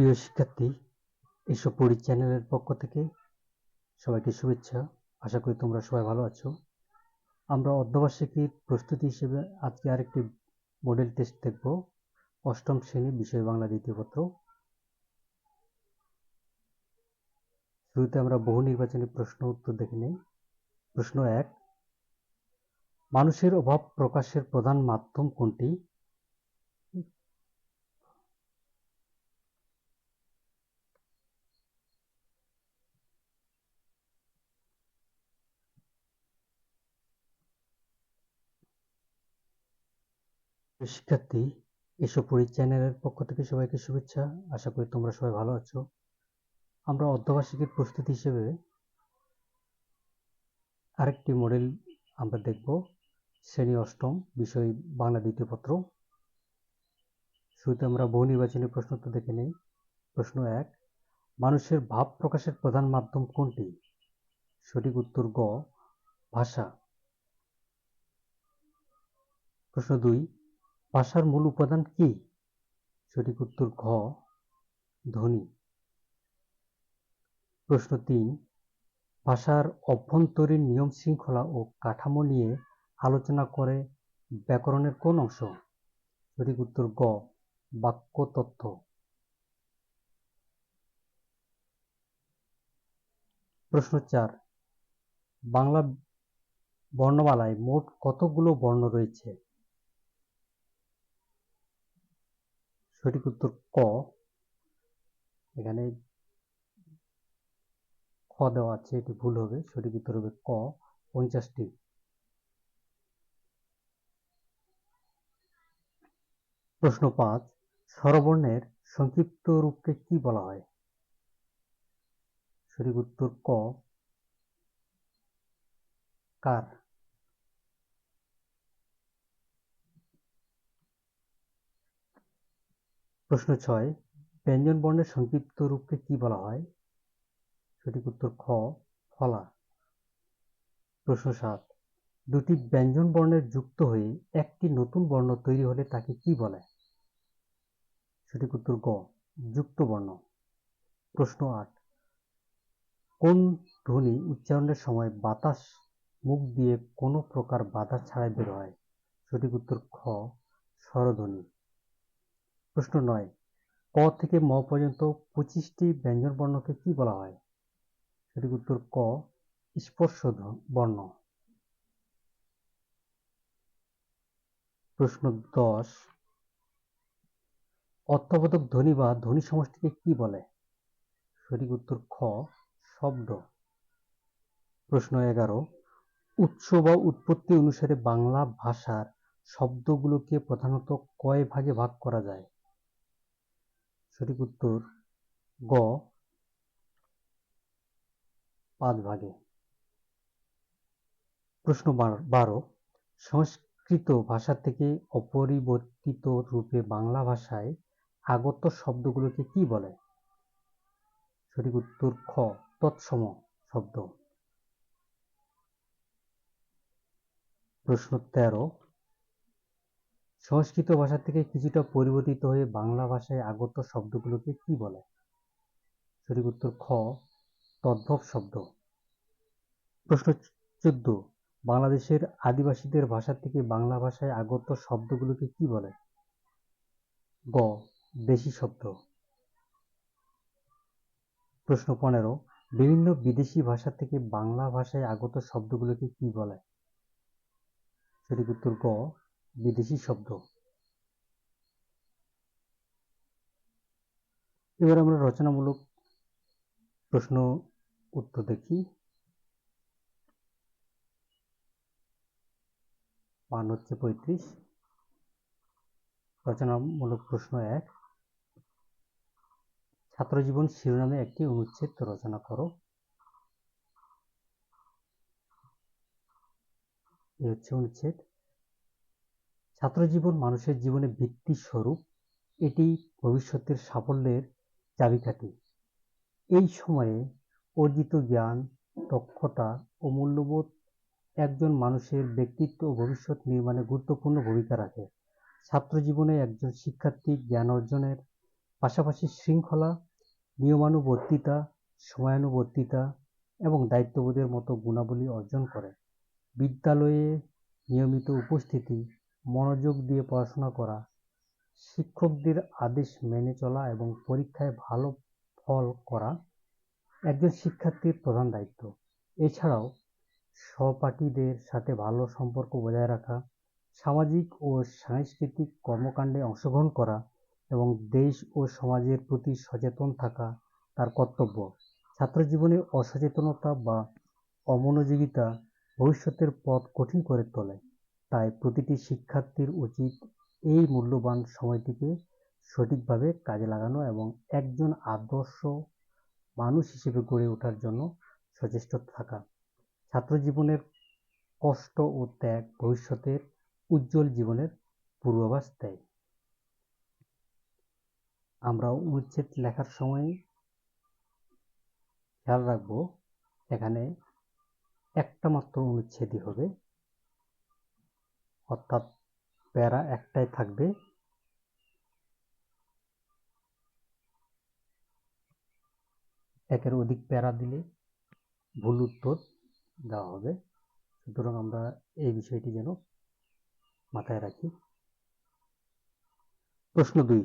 প্রিয় শিক্ষার্থী এসো পড়ি চ্যানেলের পক্ষ থেকে সবাইকে শুভেচ্ছা। আশা করি তোমরা সবাই ভালো আছো। আমরা অর্ধবার্ষিকীর প্রস্তুতি হিসেবে আজকে আরেকটি মডেল টেস্ট দেখব। অষ্টম শ্রেণি বিষয় বাংলা দ্বিতীয় পত্র। শুরুতে আমরা বহু নির্বাচনী প্রশ্ন উত্তর দেখে নেই। প্রশ্ন এক, মানুষের অভাব প্রকাশের প্রধান মাধ্যম কোনটি? শিক্ষার্থী এসব পড়ি চ্যানেলের পক্ষ থেকে সবাইকে শুভেচ্ছা। আশা করি তোমরা সবাই ভালো আছো। আমরা অর্ধবার্ষিকীর প্রস্তুতি হিসেবে আরেকটি মডেল আমরা দেখব। শ্রেণি অষ্টম, বিষয় বাংলা দ্বিতীয় পত্র। শুরুতে আমরা বহু নির্বাচনী প্রশ্ন তো দেখে নেই। প্রশ্ন এক, মানুষের ভাব প্রকাশের প্রধান মাধ্যম কোনটি? সঠিক উত্তর গ, ভাষা। প্রশ্ন দুই ভাষার মূল উপাদান কি? সঠিক উত্তর ঘ, ধ্বনি। প্রশ্ন তিন, ভাষার অভ্যন্তরীণ নিয়ম শৃঙ্খলা ও কাঠামো নিয়ে আলোচনা করে ব্যাকরণের কোন অংশ? সঠিক উত্তর গ, বাক্য তথ্য প্রশ্ন চার, বাংলা বর্ণমালায় মোট কতগুলো বর্ণ রয়েছে? সঠিক উত্তর ক। এখানে খ দেওয়া আছে, এটি ভুল হবে। সঠিক উত্তর হবে ক, পঞ্চাশটি। প্রশ্ন পাঁচ, স্বরবর্ণের সংক্ষিপ্ত রূপকে কি বলা হয়? সঠিক উত্তর ক। কার? প্রশ্ন ছয়, ব্যঞ্জন বর্ণের সংক্ষিপ্ত রূপকে কি বলা হয়? সঠিক উত্তর খ, ফলা। প্রশ্ন সাত, দুটি ব্যঞ্জন বর্ণের যুক্ত হয়ে একটি নতুন বর্ণ তৈরি হলে তাকে কি বলে? সঠিক উত্তর গ, যুক্ত বর্ণ। প্রশ্ন আট, কোন ধ্বনি উচ্চারণের সময় বাতাস, মুখ দিয়ে কোনো প্রকার বাধা ছাড়াই বের হয়? সঠিক উত্তর খ, স্বরধ্বনি। প্রশ্ন নয়। ক থেকে ম পর্যন্ত পঁচিশটি ব্যঞ্জন বর্ণকে কি বলা হয়? সঠিক উত্তর ক, স্পর্শ বর্ণ। প্রশ্ন দশ, অর্থবোধক ধ্বনি বা ধ্বনি সমষ্টিকে কি বলে? সঠিক উত্তর খ, শব্দ। প্রশ্ন এগারো, উৎস বা উৎপত্তি অনুসারে বাংলা ভাষার শব্দগুলোকে প্রধানত কয় ভাগে ভাগ করা যায়? সঠিক উত্তর গ পাঁচ ভাগে। প্রশ্ন বারো সংস্কৃত ভাষা থেকে অপরিবর্তিত রূপে বাংলা ভাষায় আগত শব্দগুলোকে কি বলে? সঠিক উত্তর খ, তৎসম শব্দ। প্রশ্ন তেরো সংস্কৃত ভাষা থেকে কিছুটা পরিবর্তিত হয়ে বাংলা ভাষায় আগত শব্দগুলোকে কি বলে? সঠিক উত্তর খ, তদ্ভব শব্দ। প্রশ্ন চোদ্দ, বাংলাদেশের আদিবাসীদের ভাষা থেকে বাংলা ভাষায় আগত শব্দগুলোকে কি বলে? গ দেশি শব্দ। প্রশ্ন পনেরো, বিভিন্ন বিদেশি ভাষা থেকে বাংলা ভাষায় আগত শব্দগুলোকে কি বলে? সঠিক উত্তর গ বিদেশি শব্দ। এবার আমরা রচনামূলক প্রশ্ন উত্তর দেখি। মান হচ্ছে পঁয়ত্রিশ। রচনামূলক প্রশ্ন এক। ছাত্রজীবন শিরোনামে একটি অনুচ্ছেদ রচনা করো। এ হচ্ছে অনুচ্ছেদ। ছাত্রজীবন মানুষের জীবনে ভিত্তি স্বরূপ, এটি ভবিষ্যতের সাফল্যের চাবিকাঠি। এই সময়ে অর্জিত জ্ঞান, দক্ষতা ও মূল্যবোধ একজন মানুষের ব্যক্তিত্ব ও ভবিষ্যৎ নির্মাণে গুরুত্বপূর্ণ ভূমিকা রাখে। ছাত্র জীবনে একজন শিক্ষার্থী জ্ঞান অর্জনের পাশাপাশি শৃঙ্খলা, নিয়মানুবর্তিতা, সময়ানুবর্তিতা এবং দায়িত্ববোধের মতো গুণাবলী অর্জন করে। বিদ্যালয়ে নিয়মিত উপস্থিতি মনোযোগ দিয়ে পড়াশোনা করা, শিক্ষকদের আদেশ মেনে চলা এবং পরীক্ষায় ভালো ফল করা একজন শিক্ষার্থীর প্রধান দায়িত্ব। এছাড়াও সহপাঠীদের সাথে ভালো সম্পর্ক বজায় রাখা, সামাজিক ও সাংস্কৃতিক কর্মকাণ্ডে অংশগ্রহণ করা এবং দেশ ও সমাজের প্রতি সচেতন থাকা তার কর্তব্য। ছাত্র জীবনে অসচেতনতা বা অমনোযোগিতা ভবিষ্যতের পথ কঠিন করে তোলে। তাই প্রতিটি শিক্ষার্থীর উচিত এই মূল্যবান সময়টিকে সঠিকভাবে কাজে লাগানো এবং একজন আদর্শ মানুষ হিসেবে গড়ে ওঠার জন্য সচেষ্ট থাকা। ছাত্র জীবনের কষ্ট ও ত্যাগ ভবিষ্যতের উজ্জ্বল জীবনের পূর্বাভাস দেয়। আমরা অনুচ্ছেদ লেখার সময় খেয়াল রাখব, এখানে একটা মাত্র অনুচ্ছেদই হবে। অর্থাৎ প্যারা একটাই থাকবে। একের অধিক প্যারা দিলে ভুল উত্তর দেওয়া হবে। সুতরাং আমরা এই বিষয়টি যেন মাথায় রাখি। প্রশ্ন দুই।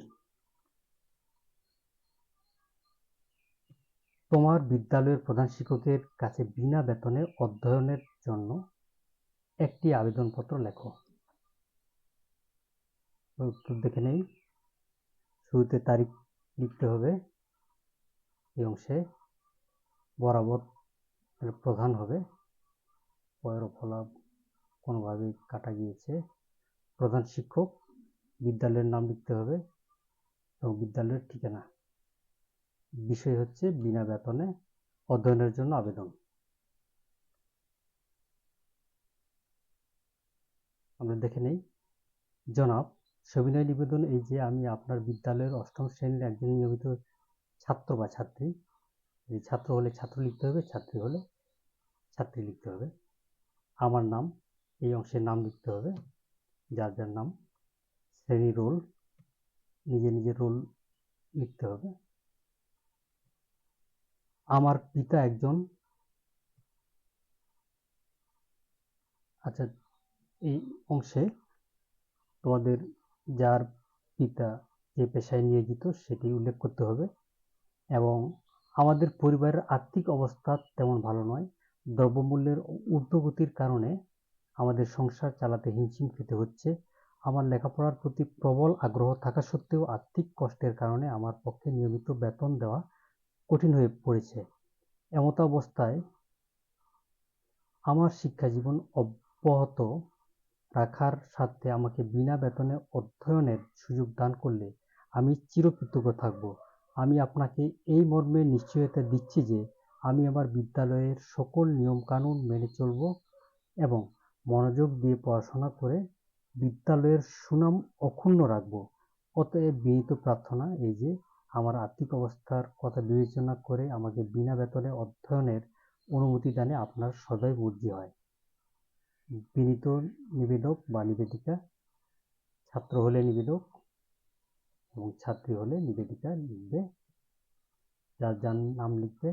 তোমার বিদ্যালয়ের প্রধান শিক্ষকের কাছে বিনা বেতনে অধ্যয়নের জন্য একটি আবেদনপত্র লেখো। উত্তর দেখে নেই। শুরুতে তারিখ লিখতে হবে এই অংশে। বরাবর প্রধান হবে। পয়ের ফলা কোনোভাবে কাটা গিয়েছে। প্রধান শিক্ষক, বিদ্যালয়ের নাম লিখতে হবে এবং বিদ্যালয়ের ঠিকানা। বিষয় হচ্ছে বিনা বেতনে অধ্যয়নের জন্য আবেদন। আমরা দেখে নেই। জনাব সবিনয় নিবেদন এই যে আমি আপনার বিদ্যালয়ের অষ্টম শ্রেণির একজন নিয়মিত ছাত্র বা ছাত্রী। ছাত্র হলে ছাত্র লিখতে হবে, ছাত্রী হলে ছাত্রী লিখতে হবে। আমার নাম, এই অংশের নাম লিখতে হবে। যার যার নাম, শ্রেণি রোল, নিজে নিজের রোল লিখতে হবে। আমার পিতা একজন আচ্ছা এই অংশে তোমাদের যার পিতা যে পেশায় নিয়োজিত সেটি উল্লেখ করতে হবে এবং আমাদের পরিবারের আর্থিক অবস্থা তেমন ভালো নয়। দ্রব্যমূল্যের ঊর্ধ্বগতির কারণে আমাদের সংসার চালাতে হিমশিম খেতে হচ্ছে। আমার লেখাপড়ার প্রতি প্রবল আগ্রহ থাকা সত্ত্বেও আর্থিক কষ্টের কারণে আমার পক্ষে নিয়মিত বেতন দেওয়া কঠিন হয়ে পড়েছে। এমত অবস্থায় আমার শিক্ষা জীবন অব্যাহত রাখার স্বার্থে আমাকে বিনা বেতনে অধ্যয়নের সুযোগ দান করলে আমি চিরকৃতজ্ঞ থাকব। আমি আপনাকে এই মর্মে নিশ্চয়তা দিচ্ছি যে আমি আমার বিদ্যালয়ের সকল নিয়মকানুন মেনে চলব এবং মনোযোগ দিয়ে পড়াশোনা করে বিদ্যালয়ের সুনাম অক্ষুণ্ণ রাখব। অতএব বিনীত প্রার্থনা এই যে, আমার আর্থিক অবস্থার কথা বিবেচনা করে আমাকে বিনা বেতনে অধ্যয়নের অনুমতি দানে আপনার সদয় বুদ্ধি হয়। বিনীত নিবেদক বা নিবেদিকা, ছাত্র হলে নিবেদক এবং ছাত্রী হলে নিবেদিকা লিখবে। যার যার নাম লিখবে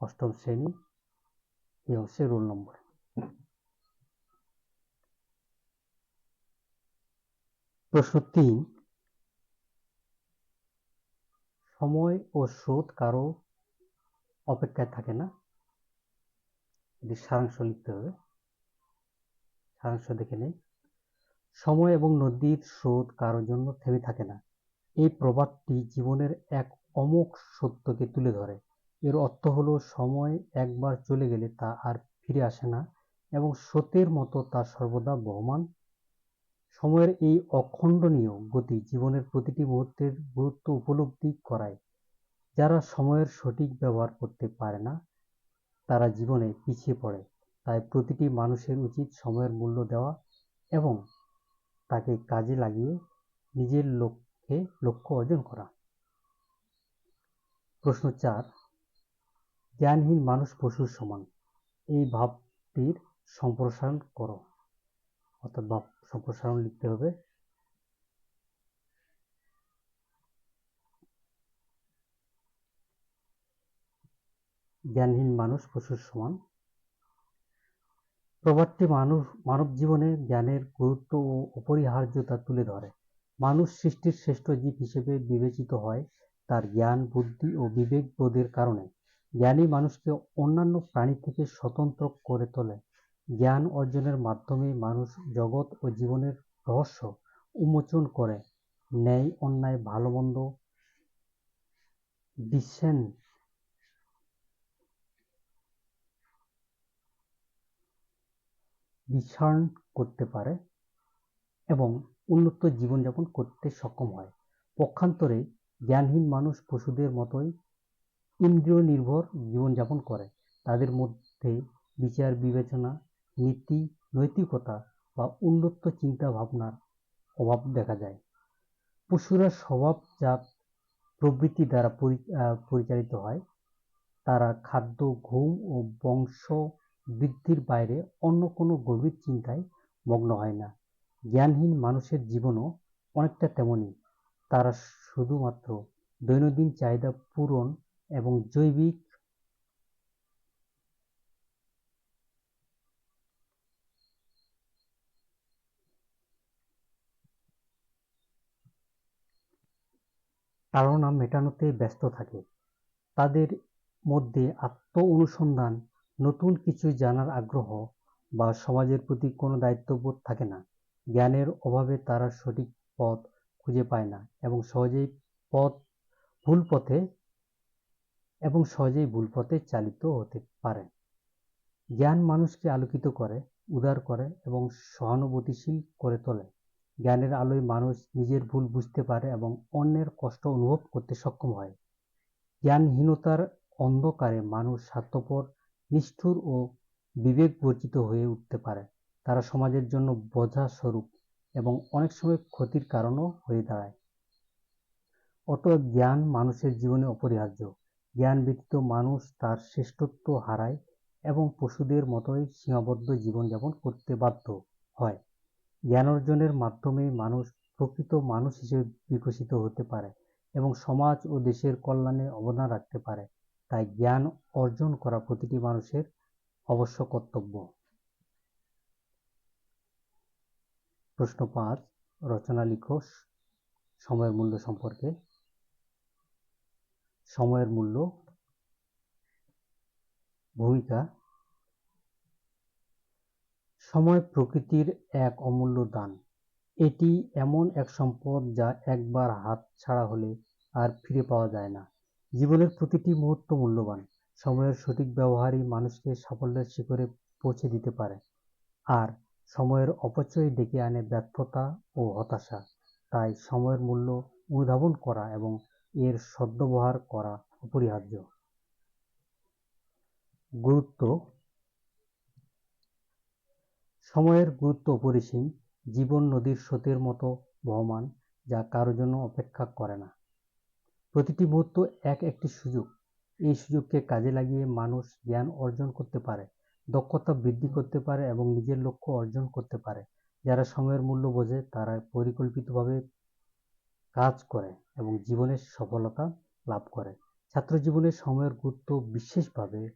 অষ্টম শ্রেণি, এ হচ্ছে রোল নম্বর। প্রশ্ন তিন, সময় ও স্রোত কারও অপেক্ষায় থাকে না। এটি সারাংশ লিখতে হবে। সারাংশ দেখে নেই। সময় এবং নদীর স্রোত কারোর জন্য থেমে থাকে না। এই প্রবাদটি জীবনের এক অমোক সত্যকে তুলে ধরে। এর অর্থ হলো, সময় একবার চলে গেলে তা আর ফিরে আসে না এবং স্রোতের মতো তা সর্বদা বহমান। সময়ের এই অখণ্ডনীয় গতি জীবনের প্রতিটি মুহূর্তের গুরুত্ব উপলব্ধি করায়। যারা সময়ের সঠিক ব্যবহার করতে পারে না, তারা জীবনে পিছিয়ে পড়ে। তাই প্রতিটি মানুষের উচিত সময়ের মূল্য দেওয়া এবং তাকে কাজে লাগিয়ে নিজের লক্ষ্যে লক্ষ্য অর্জন করা। প্রশ্ন চার, জ্ঞানহীন মানুষ পশুর সমান। এই ভাবটির সম্প্রসারণ করো। অর্থাৎ ভাব সম্প্রসারণ লিখতে হবে। জ্ঞানহীন মানুষ পশুর সমান। প্রবাদটি মানুষ মানব জীবনে জ্ঞানের গুরুত্ব ও অপরিহার্যতা তুলে ধরে। মানুষ সৃষ্টির শ্রেষ্ঠ জীব হিসেবে বিবেচিত হয় তার জ্ঞান, বুদ্ধি ও বিবেক বোধের কারণে। জ্ঞানী মানুষকে অন্যান্য প্রাণী থেকে স্বতন্ত্র করে তোলে। জ্ঞান অর্জনের মাধ্যমে মানুষ জগৎ ও জীবনের রহস্য উন্মোচন করে। ন্যায়, অন্যায়, ভালো মন্দ ডিসেন ডিসার্ন করতে পারে এবং উন্নত জীবনযাপন করতে সক্ষম হয়। পক্ষান্তরে জ্ঞানহীন মানুষ পশুদের মতোই ইন্দ্রিয় নির্ভর জীবনযাপন করে। তাদের মধ্যে বিচার, বিবেচনা, নীতি, নৈতিকতা বা উন্নত চিন্তা ভাবনার অভাব দেখা যায়। পশুরা স্বভাবজাত প্রবৃত্তি দ্বারা পরিচালিত হয়। তারা খাদ্য, ঘুম ও বংশ বৃদ্ধির বাইরে অন্য কোনো গভীর চিন্তায় মগ্ন হয় না। জ্ঞানহীন মানুষের জীবনও অনেকটা তেমনই। তারা শুধুমাত্র দৈনন্দিন চাহিদা পূরণ এবং জৈবিক তাড়না মেটানোতে ব্যস্ত থাকে। তাদের মধ্যে আত্ম অনুসন্ধান নতুন কিছু জানার আগ্রহ বা সমাজের প্রতি কোনো দায়িত্ববোধ থাকে না। জ্ঞানের অভাবে তারা সঠিক পথ খুঁজে পায় না এবং সহজেই পথ, ভুল পথে এবং সহজেই ভুল পথে চালিত হতে পারে। জ্ঞান মানুষকে আলোকিত করে, উদার করে এবং সহানুভূতিশীল করে তোলে। জ্ঞানের আলোয় মানুষ নিজের ভুল বুঝতে পারে এবং অন্যের কষ্ট অনুভব করতে সক্ষম হয়। জ্ঞানহীনতার অন্ধকারে মানুষ স্বার্থপর নিষ্ঠুর ও বিবেক বর্জিত হয়ে উঠতে পারে। তারা সমাজের জন্য বোঝা স্বরূপ এবং অনেক সময় ক্ষতির কারণও হয়ে দাঁড়ায়। অতএব জ্ঞান মানুষের জীবনে অপরিহার্য। জ্ঞান ব্যতীত মানুষ তার শ্রেষ্ঠত্ব হারায় এবং পশুদের মতোই সীমাবদ্ধ জীবনযাপন করতে বাধ্য হয়। জ্ঞান অর্জনের মাধ্যমে মানুষ প্রকৃত মানুষ হিসেবে বিকশিত হতে পারে এবং সমাজ ও দেশের কল্যাণে অবদান রাখতে পারে। তাই জ্ঞান অর্জন করা প্রতিটি মানুষের অবশ্য কর্তব্য। প্রশ্ন পাঁচ, রচনা লিখো সময়ের মূল্য সম্পর্কে। সময়ের মূল্য, ভূমিকা। সময় প্রকৃতির এক অমূল্য দান। এটি এমন এক সম্পদ যা একবার হাত ছাড়া হলে আর ফিরে পাওয়া যায় না। জীবনের প্রতিটি মুহূর্ত মূল্যবান। সময়ের সঠিক ব্যবহারই মানুষকে সাফল্যের শিখরে পৌঁছে দিতে পারে। আর সময়ের অপচয় ডেকে আনে ব্যর্থতা ও হতাশা। তাই সময়ের মূল্য অনুধাবন করা এবং এর সদ্ব্যবহার করা অপরিহার্য। গুরুত্ব সময়ের গুরুত্ব অপরিসীম। জীবন নদীর স্রোতের মতো বহমান যা কারও জন্য অপেক্ষা করে না। প্রতিটি মুহূর্ত এক একটি সুযোগ। এই সুযোগকে কাজে লাগিয়ে মানুষ জ্ঞান অর্জন করতে পারে, দক্ষতা বৃদ্ধি করতে পারে এবং নিজের লক্ষ্য অর্জন করতে পারে। যারা সময়ের মূল্য বোঝে, তারা পরিকল্পিতভাবে কাজ করে এবং জীবনের সফলতা লাভ করে। ছাত্র জীবনে সময়ের গুরুত্ব বিশেষভাবে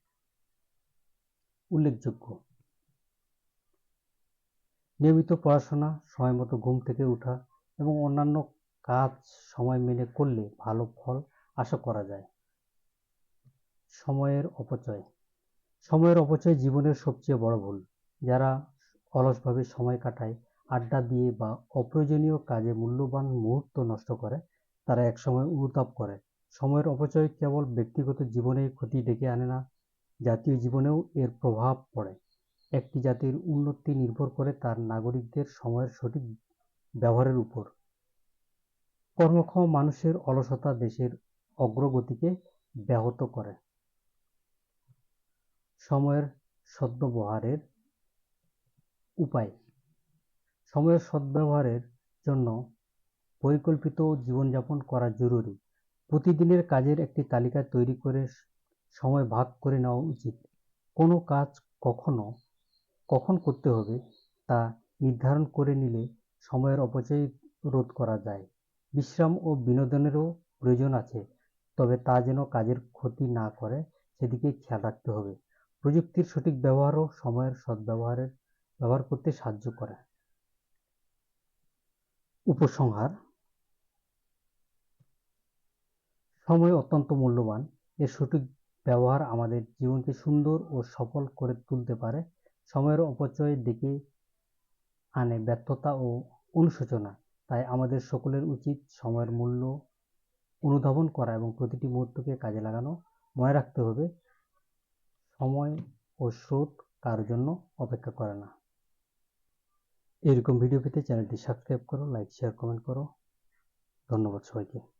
উল্লেখযোগ্য। নিয়মিত পড়াশোনা সময় মতো ঘুম থেকে ওঠা এবং অন্যান্য কাজ সময় মেনে করলে ভালো ফল আশা করা যায়। সময়ের অপচয়। সময়ের অপচয় জীবনের সবচেয়ে বড় ভুল। যারা অলসভাবে সময় কাটায়, আড্ডা দিয়ে বা অপ্রয়োজনীয় কাজে মূল্যবান মুহূর্ত নষ্ট করে, তারা একসময় অনুতাপ করে। সময়ের অপচয় কেবল ব্যক্তিগত জীবনে ক্ষতি ডেকে আনে না, জাতীয় জীবনেও এর প্রভাব পড়ে। একটি জাতির উন্নতি নির্ভর করে তার নাগরিকদের সময়ের সঠিক ব্যবহারের উপর। কর্মক্ষম মানুষের অলসতা দেশের অগ্রগতিকে ব্যাহত করে। সময়ের সদ্ব্যবহারের উপায়। সময়ের সদ্ব্যবহারের জন্য পরিকল্পিত জীবনযাপন করা জরুরি। প্রতিদিনের কাজের একটি তালিকা তৈরি করে সময় ভাগ করে নেওয়া উচিত। কোনো কাজ কখনো, কখন করতে হবে তা নির্ধারণ করে নিলে সময়ের অপচয় রোধ করা যায়। বিশ্রাম ও বিনোদনেরও প্রয়োজন আছে, তবে তা যেন কাজের ক্ষতি না করে সেদিকে খেয়াল রাখতে হবে। প্রযুক্তির সঠিক ব্যবহারও সময়ের সদ্ব্যবহারের ব্যবহার করতে সাহায্য করে। উপসংহার। সময় অত্যন্ত মূল্যবান। এর সঠিক ব্যবহার আমাদের জীবনকে সুন্দর ও সফল করে তুলতে পারে। সময়ের অপচয়ের দিকে আনে ব্যর্থতা ও অনুশোচনা। তাই আমাদের সকলের উচিত সময়ের মূল্য অনুধাবন করা এবং প্রতিটি মুহূর্তকে কাজে লাগানো। মনে রাখতে হবে, সময় ও স্রোত কারোর জন্য অপেক্ষা করে না। এরকম ভিডিও পেতে চ্যানেলটি সাবস্ক্রাইব করো লাইক শেয়ার কমেন্ট করো। ধন্যবাদ সবাইকে।